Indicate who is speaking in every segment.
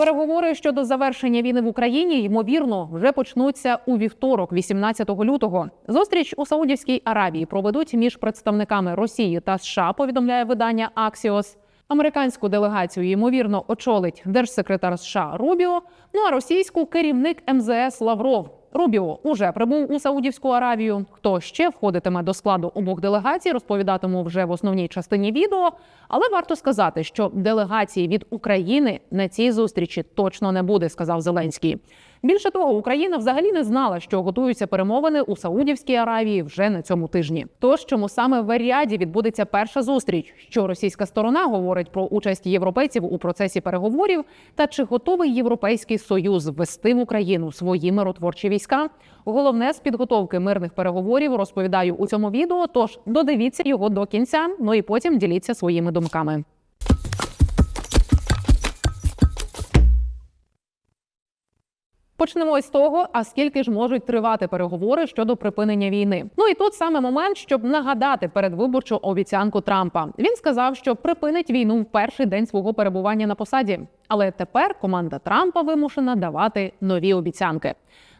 Speaker 1: Переговори щодо завершення війни в Україні ймовірно вже почнуться у вівторок, 18 лютого. Зустріч у Саудівській Аравії проведуть між представниками Росії та США. Повідомляє видання Аксіос. Американську делегацію ймовірно очолить держсекретар США Рубіо. Ну а російську керівник МЗС Лавров. Рубіо уже прибув у Саудівську Аравію. Хто ще входитиме до складу обох делегацій, розповідатиму вже в основній частині відео. Але варто сказати, що делегації від України на цій зустрічі точно не буде, сказав Зеленський. Більше того, Україна взагалі не знала, що готуються перемовини у Саудівській Аравії вже на цьому тижні. Тож чому саме в Ріаді відбудеться перша зустріч, що російська сторона говорить про участь європейців у процесі переговорів, та чи готовий європейський союз ввести в Україну свої миротворчі війська? Головне з підготовки мирних переговорів розповідаю у цьому відео. Тож додивіться його до кінця. Ну і потім діліться своїми думками. Почнемо з того, а скільки ж можуть тривати переговори щодо припинення війни. Ну і тут саме момент, щоб нагадати передвиборчу обіцянку Трампа. Він сказав, що припинить війну в перший день свого перебування на посаді. Але тепер команда Трампа вимушена давати нові обіцянки.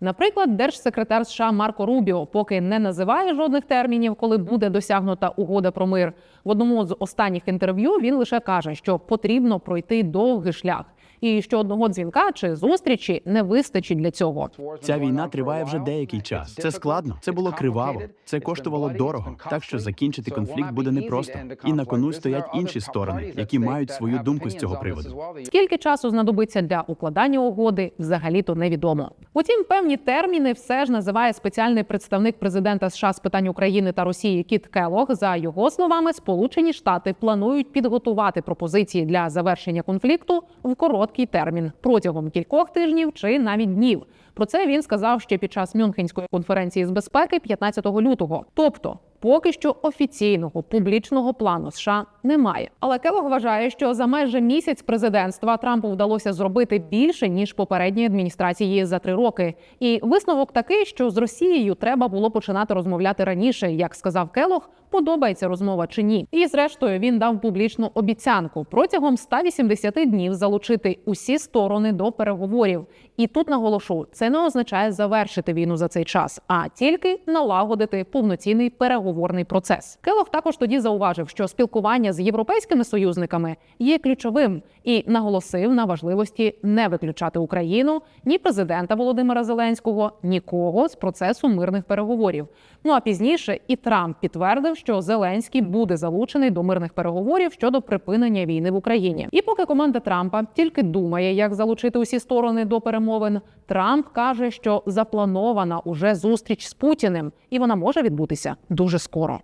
Speaker 1: Наприклад, держсекретар США Марко Рубіо поки не називає жодних термінів, коли буде досягнута угода про мир. В одному з останніх інтерв'ю він лише каже, що потрібно пройти довгий шлях, і що одного дзвінка чи зустрічі не вистачить для цього.
Speaker 2: Ця війна триває вже деякий час. Це складно, це було криваво, це коштувало дорого. Так що закінчити конфлікт буде непросто. І на кону стоять інші сторони, які мають свою думку з цього приводу.
Speaker 1: Скільки часу знадобиться для укладання угоди, взагалі-то невідомо. Утім, певні терміни все ж називає спеціальний представник президента США з питань України та Росії Кіт Келог. За його словами, Сполучені Штати планують підготувати пропозиції для завершення конфлікту в короткий термін протягом кількох тижнів чи навіть днів. Про це він сказав ще під час Мюнхенської конференції з безпеки 15 лютого. Тобто, поки що офіційного публічного плану США немає. Але Келог вважає, що за майже місяць президентства Трампу вдалося зробити більше ніж попередній адміністрації за три роки. І висновок такий, що з Росією треба було починати розмовляти раніше, як сказав Келог. Подобається розмова чи ні, і зрештою він дав публічну обіцянку протягом 180 днів залучити усі сторони до переговорів. І тут наголошу, це не означає завершити війну за цей час, а тільки налагодити повноцінний переговорний процес. Келох також тоді зауважив, що спілкування з європейськими союзниками є ключовим і наголосив на важливості не виключати Україну ні президента Володимира Зеленського, нікого з процесу мирних переговорів. Ну а пізніше і Трамп підтвердив, що Зеленський буде залучений до мирних переговорів щодо припинення війни в Україні. І поки команда Трампа тільки думає, як залучити усі сторони до перемовин, Трамп каже, що запланована уже зустріч з Путіним, і вона може відбутися дуже скоро.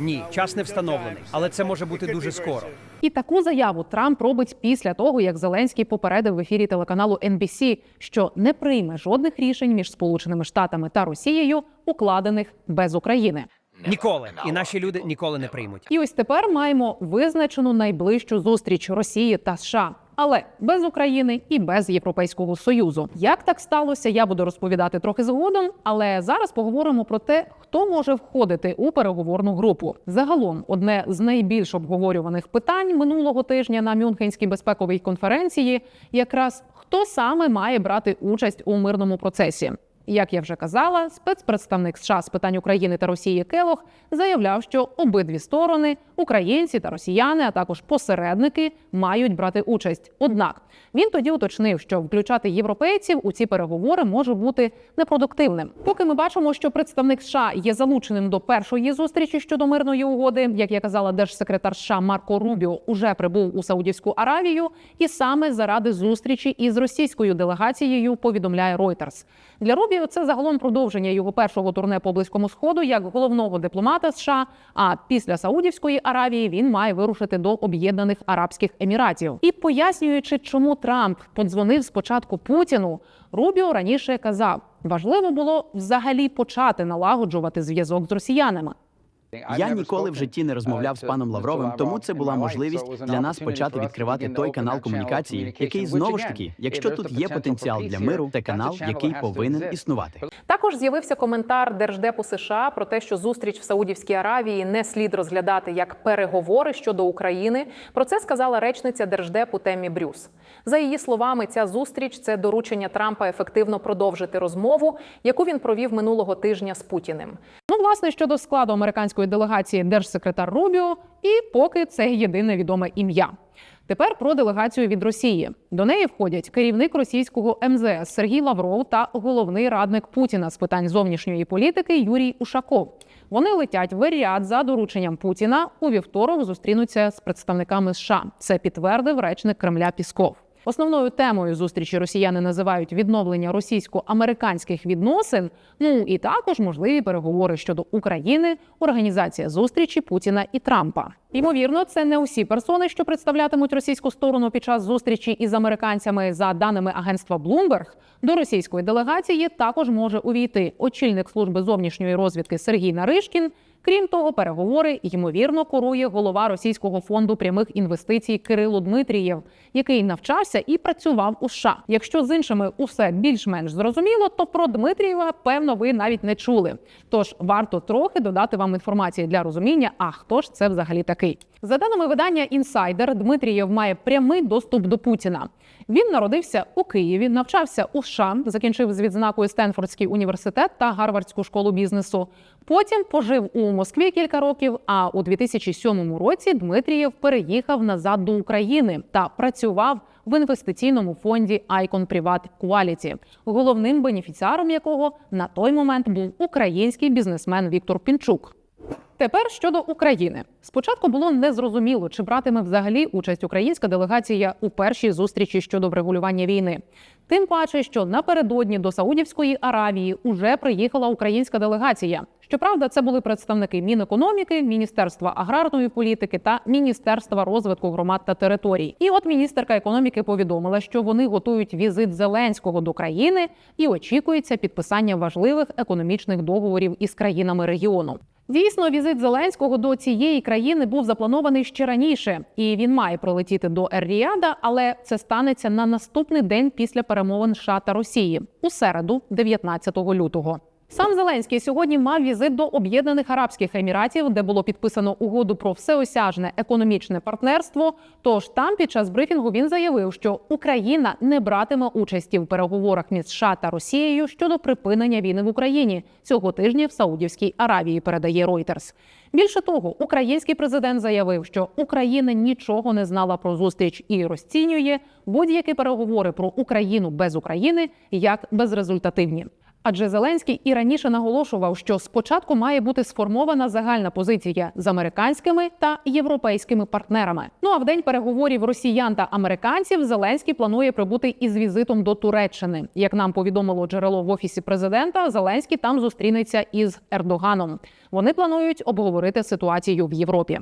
Speaker 3: Ні, час не встановлений, але це може бути дуже скоро.
Speaker 1: І таку заяву Трамп робить після того, як Зеленський попередив в ефірі телеканалу NBC, що не прийме жодних рішень між Сполученими Штатами та Росією, укладених без України.
Speaker 3: Ніколи і наші люди ніколи не приймуть.
Speaker 1: І ось тепер маємо визначену найближчу зустріч Росії та США. Але без України і без Європейського союзу. Як так сталося, я буду розповідати трохи згодом. Але зараз поговоримо про те, хто може входити у переговорну групу. Загалом, одне з найбільш обговорюваних питань минулого тижня на Мюнхенській безпековій конференції, якраз хто саме має брати участь у мирному процесі. Як я вже казала, спецпредставник США з питань України та Росії Келох заявляв, що обидві сторони, українці та росіяни, а також посередники, мають брати участь. Однак він тоді уточнив, що включати європейців у ці переговори може бути непродуктивним. Поки ми бачимо, що представник США є залученим до першої зустрічі щодо мирної угоди, як я казала, держсекретар США Марко Рубіо уже прибув у Саудівську Аравію, і саме заради зустрічі із російською делегацією повідомляє Reuters. Для Рубіо це загалом продовження його першого турне по близькому сходу як головного дипломата США. А після Саудівської Аравії він має вирушити до Об'єднаних Арабських Еміратів. І пояснюючи, чому Трамп подзвонив спочатку Путіну, Рубіо раніше казав, важливо було взагалі почати налагоджувати зв'язок з росіянами.
Speaker 2: Я ніколи в житті не розмовляв з паном Лавровим, тому це була можливість для нас почати відкривати той канал комунікації, який знову ж таки, якщо тут є потенціал для миру, це канал, який повинен існувати.
Speaker 1: Також з'явився коментар Держдепу США про те, що зустріч в Саудівській Аравії не слід розглядати як переговори щодо України. Про це сказала речниця Держдепу Темі Брюс. За її словами, ця зустріч це доручення Трампа ефективно продовжити розмову, яку він провів минулого тижня з Путіним. Ну, власне, щодо складу американської делегації, держсекретар Рубіо, і поки це єдине відоме ім'я. Тепер про делегацію від Росії. До неї входять керівник російського МЗС Сергій Лавров та головний радник Путіна з питань зовнішньої політики Юрій Ушаков. Вони летять в Ріад за дорученням Путіна. У вівторок зустрінуться з представниками США. Це підтвердив речник Кремля Пісков. Основною темою зустрічі росіяни називають відновлення російсько-американських відносин. Ну і також можливі переговори щодо України, організація зустрічі Путіна і Трампа. Ймовірно, це не усі персони, що представлятимуть російську сторону під час зустрічі із американцями. За даними агентства Bloomberg, до російської делегації також може увійти очільник служби зовнішньої розвідки Сергій Наришкін. Крім того, переговори ймовірно курує голова російського фонду прямих інвестицій Кирило Дмитрієв, який навчався і працював у США. Якщо з іншими усе більш-менш зрозуміло, то про Дмитрієва певно ви навіть не чули. Тож варто трохи додати вам інформації для розуміння, а хто ж це взагалі такий. За даними видання Інсайдер, Дмитрієв має прямий доступ до Путіна. Він народився у Києві, навчався у США, закінчив з відзнакою Стенфордський університет та Гарвардську школу бізнесу. Потім пожив у Москві кілька років. А у 2007 році Дмитрієв переїхав назад до України та працював в інвестиційному фонді Icon Privat Quality, головним бенефіціаром якого на той момент був український бізнесмен Віктор Пінчук. Тепер щодо України. Спочатку було незрозуміло, чи братиме взагалі участь українська делегація у першій зустрічі щодо врегулювання війни. Тим паче, що напередодні до Саудівської Аравії уже приїхала українська делегація. Щоправда, це були представники Мінекономіки, Міністерства аграрної політики та Міністерства розвитку громад та територій. І от міністерка економіки повідомила, що вони готують візит Зеленського до країни і очікується підписання важливих економічних договорів із країнами регіону. Дійсно, візит Зеленського до цієї країни був запланований ще раніше, і він має прилетіти до Ер-Ріада, але це станеться на наступний день після перемовин США та Росії у середу, 19 лютого. Сам Зеленський сьогодні мав візит до Об'єднаних Арабських Еміратів, де було підписано угоду про всеосяжне економічне партнерство. Тож там під час брифінгу він заявив, що Україна не братиме участі в переговорах між США та Росією щодо припинення війни в Україні цього тижня в Саудівській Аравії. Передає Reuters. Більше того, український президент заявив, що Україна нічого не знала про зустріч і розцінює будь-які переговори про Україну без України як безрезультативні. Адже Зеленський і раніше наголошував, що спочатку має бути сформована загальна позиція з американськими та європейськими партнерами. Ну а в день переговорів росіян та американців Зеленський планує прибути із візитом до Туреччини. Як нам повідомило джерело в офісі президента, Зеленський там зустрінеться із Ердоганом. Вони планують обговорити ситуацію в Європі.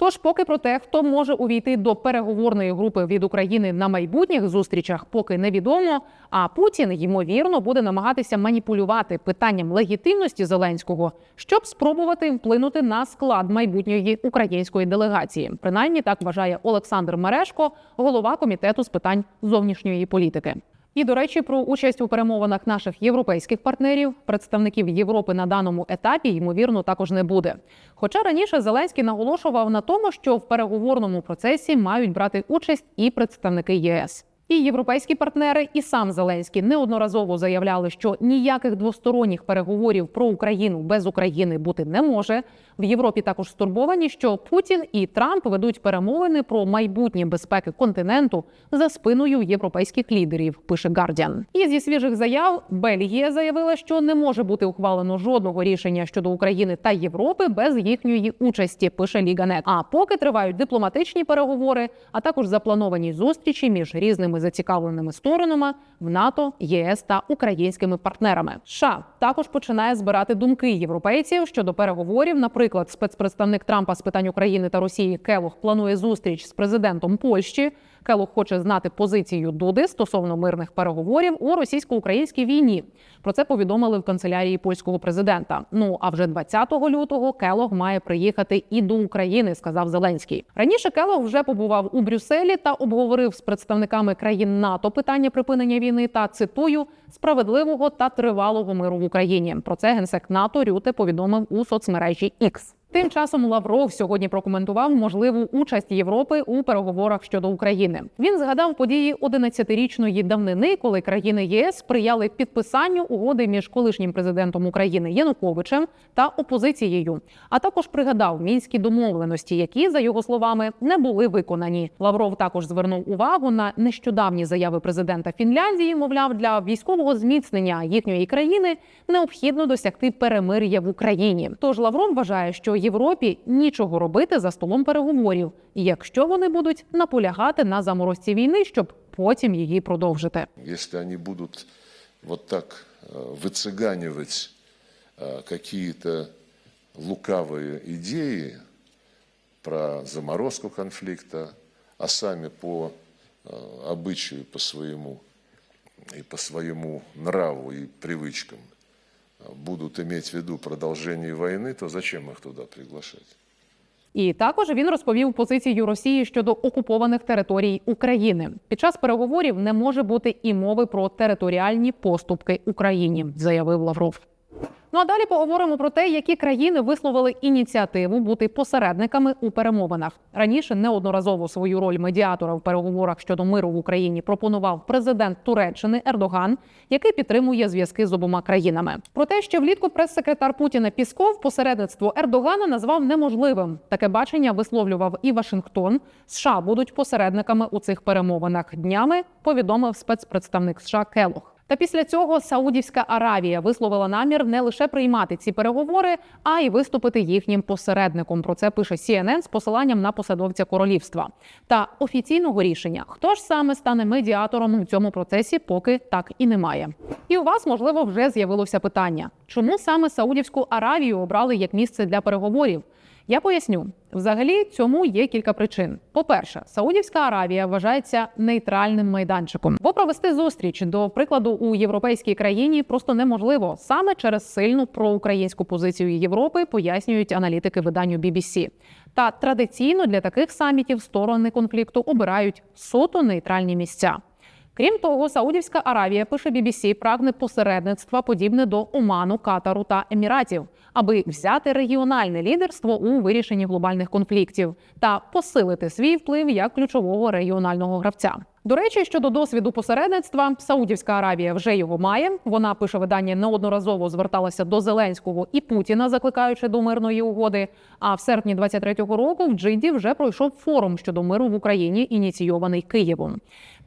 Speaker 1: Тож, поки про те, хто може увійти до переговорної групи від України на майбутніх зустрічах, поки невідомо. А Путін ймовірно буде намагатися маніпулювати питанням легітимності Зеленського, щоб спробувати вплинути на склад майбутньої української делегації. Принаймні так вважає Олександр Мерешко, голова комітету з питань зовнішньої політики. І до речі, про участь у перемовинах наших європейських партнерів, представників Європи на даному етапі, ймовірно, також не буде. Хоча раніше Зеленський наголошував на тому, що в переговорному процесі мають брати участь і представники ЄС. І європейські партнери, і сам Зеленський неодноразово заявляли, що ніяких двосторонніх переговорів про Україну без України бути не може. В Європі також стурбовані, що Путін і Трамп ведуть перемовини про майбутнє безпеки континенту за спиною європейських лідерів. Пише Guardian. І зі свіжих заяв Бельгія заявила, що не може бути ухвалено жодного рішення щодо України та Європи без їхньої участі. Пише Ліганет. А поки тривають дипломатичні переговори, а також заплановані зустрічі між різними зацікавленими сторонами в НАТО, ЄС та українськими партнерами. США також починає збирати думки європейців щодо переговорів. Наприклад, спецпредставник Трампа з питань України та Росії Келох планує зустріч з президентом Польщі. Келох хоче знати позицію Дуди стосовно мирних переговорів у російсько-українській війні. Про це повідомили в канцелярії польського президента. Ну а вже 20 лютого Келох має приїхати і до України, сказав Зеленський. Раніше Келох вже побував у Брюсселі та обговорив з представниками країн НАТО питання припинення війни та цитую справедливого та тривалого миру в Україні. Про це генсек НАТО Рюте повідомив у соцмережі X. Тим часом Лавров сьогодні прокоментував можливу участь Європи у переговорах щодо України. Він згадав події 11-річної давнини, коли країни ЄС сприяли підписанню угоди між колишнім президентом України Януковичем та опозицією. А також пригадав мінські домовленості, які за його словами не були виконані. Лавров також звернув увагу на нещодавні заяви президента Фінляндії. Мовляв, для військового зміцнення їхньої країни необхідно досягти перемир'я в Україні. Тож Лавров вважає, що Європі нічого робити за столом переговорів, якщо вони будуть наполягати на заморозці війни, щоб потім її продовжити.
Speaker 4: Если они будут вот так э, выцыганивать э, какие-то лукавые идеи про заморозку конфликта, а сами по э, обычаю, по своему и по своему нраву и привычкам э, будут иметь в виду продолжение войны, то зачем их туда приглашать?
Speaker 1: І також він розповів позицію Росії щодо окупованих територій України. Під час переговорів не може бути і мови про територіальні поступки Україні, заявив Лавров. Ну а далі поговоримо про те, які країни висловили ініціативу бути посередниками у перемовинах. Раніше неодноразово свою роль медіатора в переговорах щодо миру в Україні пропонував президент Туреччини Ердоган, який підтримує зв'язки з обома країнами. Проте ще влітку прес-секретар Путіна Пісков посередництво Ердогана назвав неможливим. Таке бачення висловлював і Вашингтон. США будуть посередниками у цих перемовинах. Днями повідомив спецпредставник США Келох. Та після цього Саудівська Аравія висловила намір не лише приймати ці переговори, а й виступити їхнім посередником. Про це пише CNN з посиланням на посадовця королівства. Та офіційного рішення, хто ж саме стане медіатором у цьому процесі, поки так і немає. І у вас можливо вже з'явилося питання: чому саме Саудівську Аравію обрали як місце для переговорів? Я поясню. Взагалі цьому є кілька причин. По-перше, Саудівська Аравія вважається нейтральним майданчиком, бо провести зустріч до прикладу у європейській країні просто неможливо саме через сильну проукраїнську позицію Європи, пояснюють аналітики виданню BBC. Та традиційно для таких самітів сторони конфлікту обирають суто нейтральні місця. Крім того, Саудівська Аравія пише BBC, прагне посередництва подібне до Оману, Катару та Еміратів, аби взяти регіональне лідерство у вирішенні глобальних конфліктів та посилити свій вплив як ключового регіонального гравця. До речі, щодо досвіду посередництва, Саудівська Аравія вже його має. Вона пише видання неодноразово зверталася до Зеленського і Путіна, закликаючи до мирної угоди. А в серпні 23-го року в Джиді вже пройшов форум щодо миру в Україні, ініційований Києвом.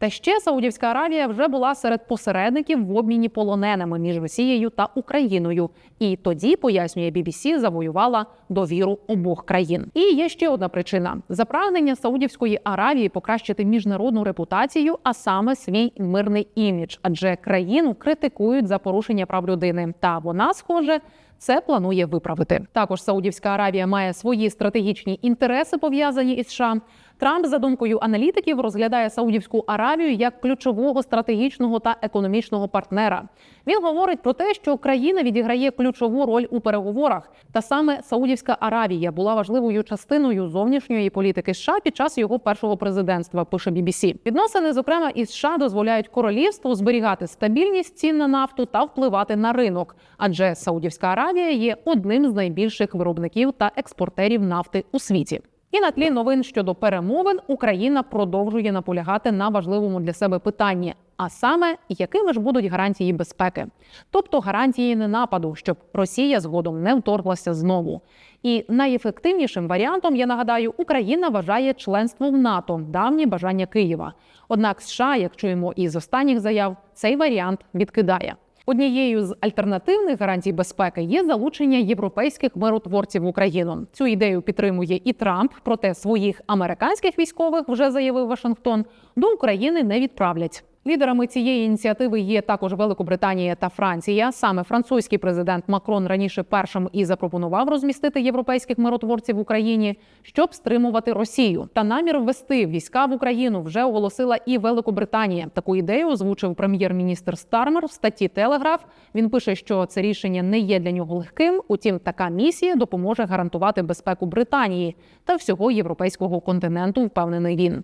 Speaker 1: Та ще Саудівська Аравія вже була серед посередників в обміні полоненими між Росією та Україною. І тоді, пояснює BBC, завоювала довіру обох країн. І є ще одна причина: за прагнення Саудівської Аравії покращити міжнародну репутацію, а саме свій мирний імідж, адже країну критикують за порушення прав людини. Та вона, схоже, це планує виправити. Також Саудівська Аравія має свої стратегічні інтереси пов'язані із США. Трамп, за думкою аналітиків, розглядає Саудівську Аравію як ключового стратегічного та економічного партнера. Він говорить про те, що країна відіграє ключову роль у переговорах, та саме Саудівська Аравія була важливою частиною зовнішньої політики США під час його першого президентства. Пише BBC. Відносини, зокрема, із США дозволяють королівству зберігати стабільність цін на нафту та впливати на ринок, адже Саудівська Аравія є одним з найбільших виробників та експортерів нафти у світі. І на тлі новин щодо перемовин Україна продовжує наполягати на важливому для себе питанні. А саме, якими ж будуть гарантії безпеки, тобто гарантії ненападу, щоб Росія згодом не вторглася знову. І найефективнішим варіантом, я нагадаю, Україна вважає членство в НАТО, давнє бажання Києва. Однак США, як чуємо із останніх заяв, цей варіант відкидає. Однією з альтернативних гарантій безпеки є залучення європейських миротворців в Україну. Цю ідею підтримує і Трамп. Проте своїх американських військових вже заявив Вашингтон до України не відправлять. Лідерами цієї ініціативи є також Великобританія та Франція. Саме французький президент Макрон раніше першим і запропонував розмістити європейських миротворців в Україні, щоб стримувати Росію. Та намір ввести війська в Україну вже оголосила і Великобританія. Таку ідею озвучив прем'єр-міністр Стармер в статті Телеграф. Він пише, що це рішення не є для нього легким. Утім, така місія допоможе гарантувати безпеку Британії та всього європейського континенту. Впевнений він.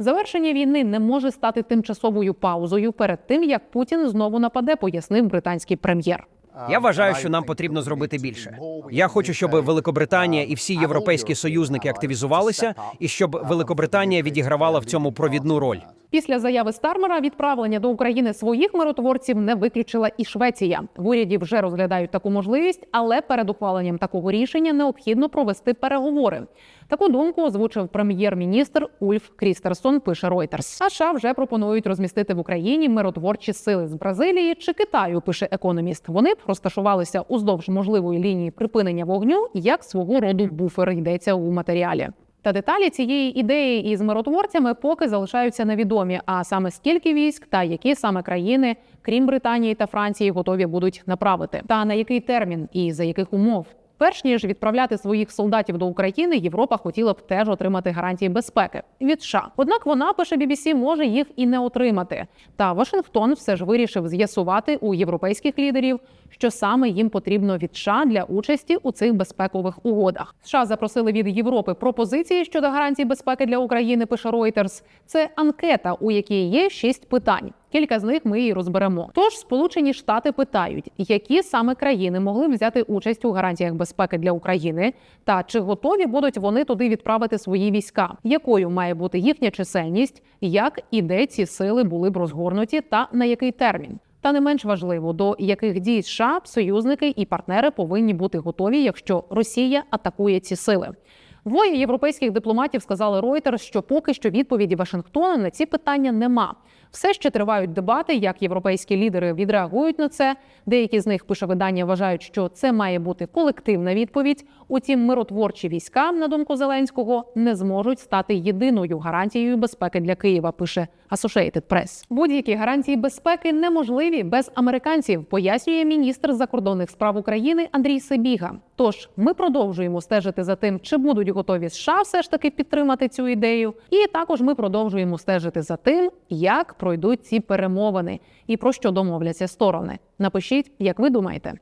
Speaker 1: Завершення війни не може стати тимчасовою паузою перед тим, як Путін знову нападе, пояснив британський прем'єр.
Speaker 3: Я вважаю, що нам потрібно зробити більше. Я хочу, щоб Великобританія і всі європейські союзники активізувалися, і щоб Великобританія відігравала в цьому провідну роль.
Speaker 1: Після заяви Стармера відправлення до України своїх миротворців не виключила і Швеція. В уряді вже розглядають таку можливість, але перед ухваленням такого рішення необхідно провести переговори. Таку думку озвучив прем'єр-міністр Ульф Крістерсон. Пише Reuters. США вже пропонують розмістити в Україні миротворчі сили з Бразилії чи Китаю. Пише економіст. Вони б розташувалися уздовж можливої лінії припинення вогню як свого роду буфер. Йдеться у матеріалі. Та деталі цієї ідеї із миротворцями поки залишаються невідомі. А саме скільки військ та які саме країни, крім Британії та Франції, готові будуть направити, та на який термін і за яких умов. Перш ніж відправляти своїх солдатів до України, Європа хотіла б теж отримати гарантії безпеки від США. Однак вона пише BBC, може їх і не отримати. Та Вашингтон все ж вирішив з'ясувати у європейських лідерів, що саме їм потрібно від США для участі у цих безпекових угодах. США запросили від Європи пропозиції щодо гарантій безпеки для України. Пише Reuters. Це анкета, у якій є шість питань. Кілька з них ми і розберемо. Тож Сполучені Штати питають, які саме країни могли взяти участь у гарантіях безпеки для України, та чи готові будуть вони туди відправити свої війська, якою має бути їхня чисельність, як і де ці сили були б розгорнуті, та на який термін. Та не менш важливо, до яких дій США союзники і партнери повинні бути готові, якщо Росія атакує ці сили. Двоє європейських дипломатів сказали Reuters, що поки що відповіді Вашингтона на ці питання нема. Все ще тривають дебати, як європейські лідери відреагують на це. Деякі з них пише видання, вважають, що це має бути колективна відповідь. Утім, миротворчі війська, на думку Зеленського, не зможуть стати єдиною гарантією безпеки для Києва. Пише Associated Press. Будь-які гарантії безпеки неможливі без американців, пояснює міністр закордонних справ України Андрій Сибіга. Тож ми продовжуємо стежити за тим, чи будуть готові США все ж таки підтримати цю ідею, і також ми продовжуємо стежити за тим, як пройдуть ці перемовини і про що домовляться сторони. Напишіть, як ви думаєте.